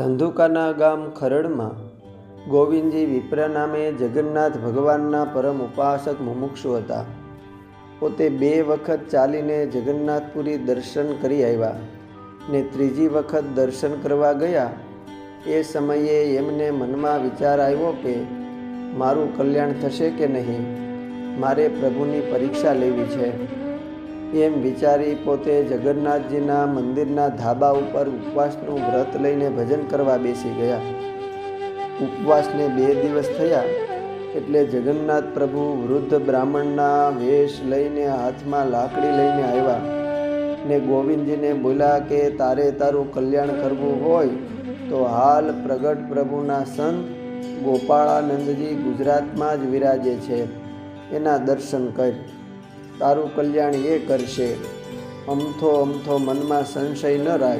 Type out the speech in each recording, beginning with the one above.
ધંધુકાના ગામ ખરડમાં ગોવિંદજી વિપ્ર નામે જગન્નાથ ભગવાનના પરમ ઉપાસક મુમુક્ષુ હતા. પોતે બે વખત ચાલીને જગન્નાથપુરી દર્શન કરી આવ્યા ને ત્રીજી વખત દર્શન કરવા ગયા. એ સમયે એમને મનમાં વિચાર આવ્યો કે મારું કલ્યાણ થશે કે નહીં? મારે પ્રભુની પરીક્ષા લેવી છે. એમ વિચારી પોતે જગન્નાથજીના મંદિરના ધાબા ઉપર ઉપવાસનું વ્રત લઈને ભજન કરવા બેસી ગયા. ઉપવાસને બે દિવસ થયા એટલે જગન્નાથ પ્રભુ વૃદ્ધ બ્રાહ્મણના વેશ લઈને હાથમાં લાકડી લઈને આવ્યા ને ગોવિંદજીને બોલ્યા કે, તારે તારું કલ્યાણ કરવું હોય તો હાલ પ્રગટ પ્રભુના સંત ગોપાળાનંદજી ગુજરાતમાં જ વિરાજે છે. એના દર્શન કર. તારું કલ્યાણ એ કરશે. અમથો અમથો મનમાં સંશય ન રાખ.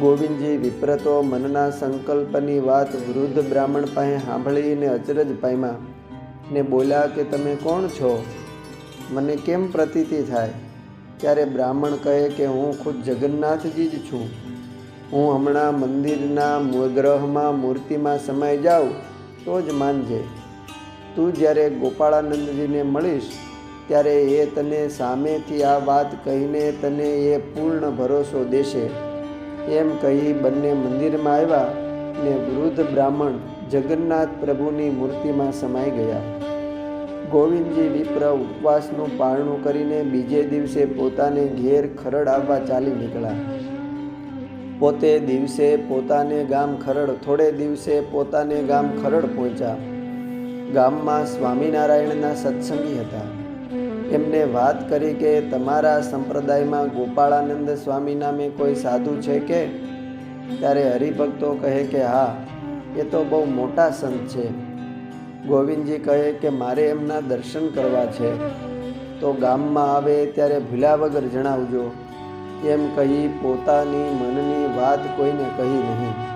ગોવિંદજી વિપ્રતો મનના સંકલ્પની વાત વૃદ્ધ બ્રાહ્મણ પાસે સાંભળીને અચરજ પામ્યા ને બોલ્યા કે, તમે કોણ છો? મને કેમ પ્રતીતિ થાય? ત્યારે બ્રાહ્મણ કહે કે, હું ખુદ જગન્નાથજી જ છું. હું હમણાં મંદિરના ગ્રહમાં મૂર્તિમાં સમાઈ જાઉં તો જ માનજે. તું જ્યારે ગોપાળાનંદજીને મળીશ ત્યારે એ તને સામેથી આ વાત કહીને તને એ પૂર્ણ ભરોસો દેશે. એમ કહી બંને મંદિરમાં આવ્યા ને વૃદ્ધ બ્રાહ્મણ જગન્નાથ પ્રભુની મૂર્તિમાં સમાઈ ગયા. ગોવિંદજી વિપ્ર ઉપવાસનું પારણું કરીને બીજે દિવસે પોતાને ઘેર ખરડ આવવા ચાલી નીકળ્યા. પોતે દિવસે પોતાને ગામ ખરડ, થોડે દિવસે પોતાને ગામ ખરડ પહોંચ્યા. ગામમાં સ્વામિનારાયણના સત્સંગી હતા. એમને વાત કરી કે તમારા સંપ્રદાયમાં ગોપાળાનંદ સ્વામી નામે કોઈ સાધુ છે કે? ત્યારે હરિભક્તો કહે કે, હા, એ તો બહુ મોટા સંત છે. ગોવિંદજી કહે કે, મારે એમના દર્શન કરવા છે. તો ગામમાં આવે ત્યારે ભૂલ્યા વગર જણાવજો. એમ કહી પોતાની મનની વાત કોઈને કહી નહીં.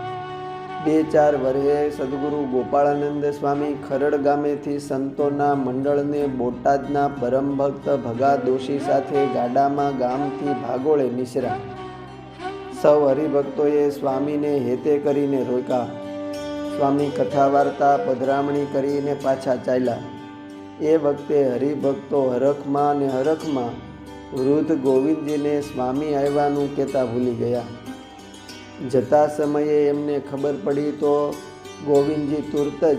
બે ચાર વર્ષે સદગુરુ ગોપાળાનંદ સ્વામી ખરડ ગામેથી સંતોના મંડળને બોટાદના પરમ ભક્ત ભગા દોશી સાથે ગાડામાં ગામથી ભાગોળે નિસરા સૌ હરિભક્તોએ સ્વામીને હેતે કરીને રોક્યા. સ્વામી કથા વાર્તા પધરામણી કરીને પાછા ચાલ્યા. એ વખતે હરિભક્તો હરખમાં ને હરખમાં વૃદ્ધ ગોવિંદજીને સ્વામી આવ્યાનું કહેતા ભૂલી ગયા. જતા સમયે એમને ખબર પડી તો ગોવિંદજી તુરત જ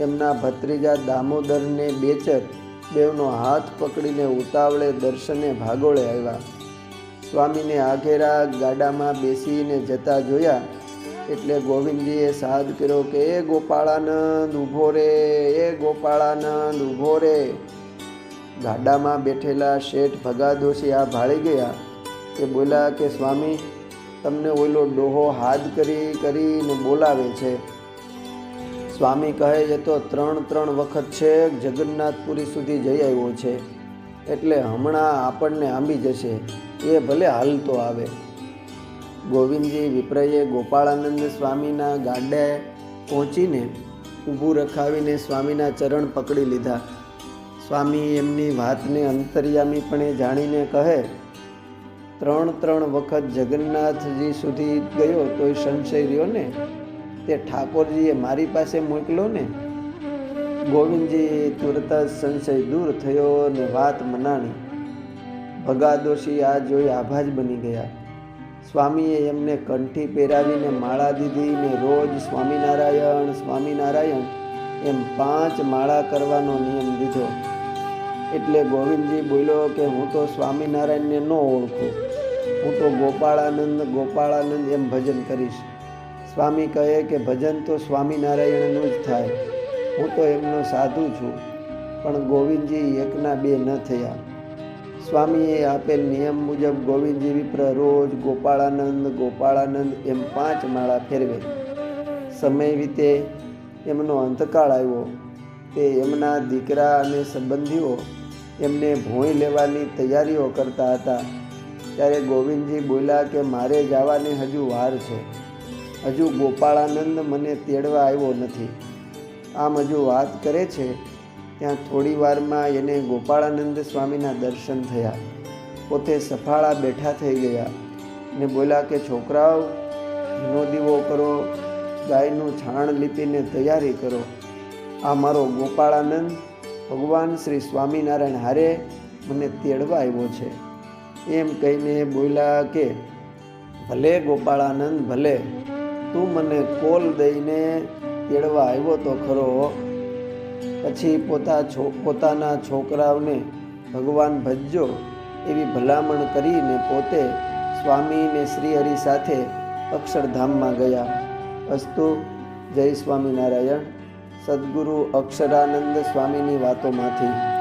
એમના ભત્રીજા દામોદરને બેચર બેવનો હાથ પકડીને ઉતાવળે દર્શને ભાગોળે આવ્યા. સ્વામીને આઘેરા ગાડામાં બેસીને જતા જોયા એટલે ગોવિંદજીએ સાદ કર્યો કે, એ ગોપાળાનંદ ઊભો રે, એ ગોપાળાનંદ ઊભો રે. ગાડામાં બેઠેલા શેઠ ભગાદોશી આ ભાળી ગયા કે, બોલા કે સ્વામી તમને ઓલો ડોહો હાથ કરી કરીને બોલાવે છે. સ્વામી કહે એ તો ત્રણ ત્રણ વખત છે, જગન્નાથપુરી સુધી જઈ આવ્યો છે. એટલે હમણાં આપણને આંબી જશે. એ ભલે હાલતો આવે. ગોવિંદજી વિપ્રયે ગોપાળાનંદ સ્વામીના ગાડે પહોંચીને ઊભું રખાવીને સ્વામીના ચરણ પકડી લીધા. સ્વામી એમની વાતને અંતર્યામીપણે જાણીને કહે ત્રણ ત્રણ વખત જગન્નાથજી સુધી ગયો તોય સંશય રહ્યો ને, તે ઠાકોરજીએ મારી પાસે મોકલો ને. ગોવિંદજી તુરત જ સંશય દૂર થયો ને વાત મનાણી. ભગાદોશી આ જોઈ આભાજ બની ગયા. સ્વામીએ એમને કંઠી પહેરાવીને માળા દીધી ને રોજ સ્વામિનારાયણ સ્વામિનારાયણ એમ પાંચ માળા કરવાનો નિયમ દીધો. એટલે ગોવિંદજી બોલ્યો કે હું તો સ્વામિનારાયણને ન ઓળખું. હું તો ગોપાળાનંદ ગોપાળાનંદ એમ ભજન કરીશ. સ્વામી કહે કે ભજન તો સ્વામિનારાયણનું જ થાય. હું તો એમનો સાધુ છું, પણ ગોવિંદજી એકના બે ન થયા. સ્વામીએ આપેલ નિયમ મુજબ ગોવિંદજી વિપ્ર રોજ ગોપાળાનંદ ગોપાળાનંદ એમ પાંચ માળા ફેરવે. સમય વીતે, એમનો અંતકાળ આવ્યો. તે એમના દીકરા અને સંબંધીઓ એમને ભોંય લેવાની તૈયારીઓ કરતા હતા. ત્યારે ગોવિંદજી બોલ્યા કે, મારે જવાની હજુ વાર છે. હજુ ગોપાળાનંદ મને તેડવા આવ્યો નથી. આમ હજુ વાત કરે છે. ત્યાં થોડી વારમાં એને ગોપાળાનંદ સ્વામીના દર્શન થયા. પોતે સફાળા બેઠા થઈ ગયા ને બોલ્યા કે, છોકરાઓ, ઘીનો દીવો કરો, ગાયનું છાણ લીપીને તૈયારી કરો. આ મારો ગોપાળાનંદ ભગવાન શ્રી સ્વામિનારાયણ હારે મને તેડવા આવ્યો છે. એમ કહીને બોલ્યા કે, ભલે ગોપાળાનંદ, ભલે, તું મને કોલ દઈને તેડવા આવ્યો તો ખરો. પછી પોતા છો, પોતાના છોકરાઓને ભગવાન ભજજો એવી ભલામણ કરીને પોતે સ્વામી ને શ્રીહરિ સાથે અક્ષરધામમાં ગયા. અસ્તુ, જય સ્વામિનારાયણ. સદગુરુ અક્ષરાનંદ સ્વામીની વાતોમાંથી.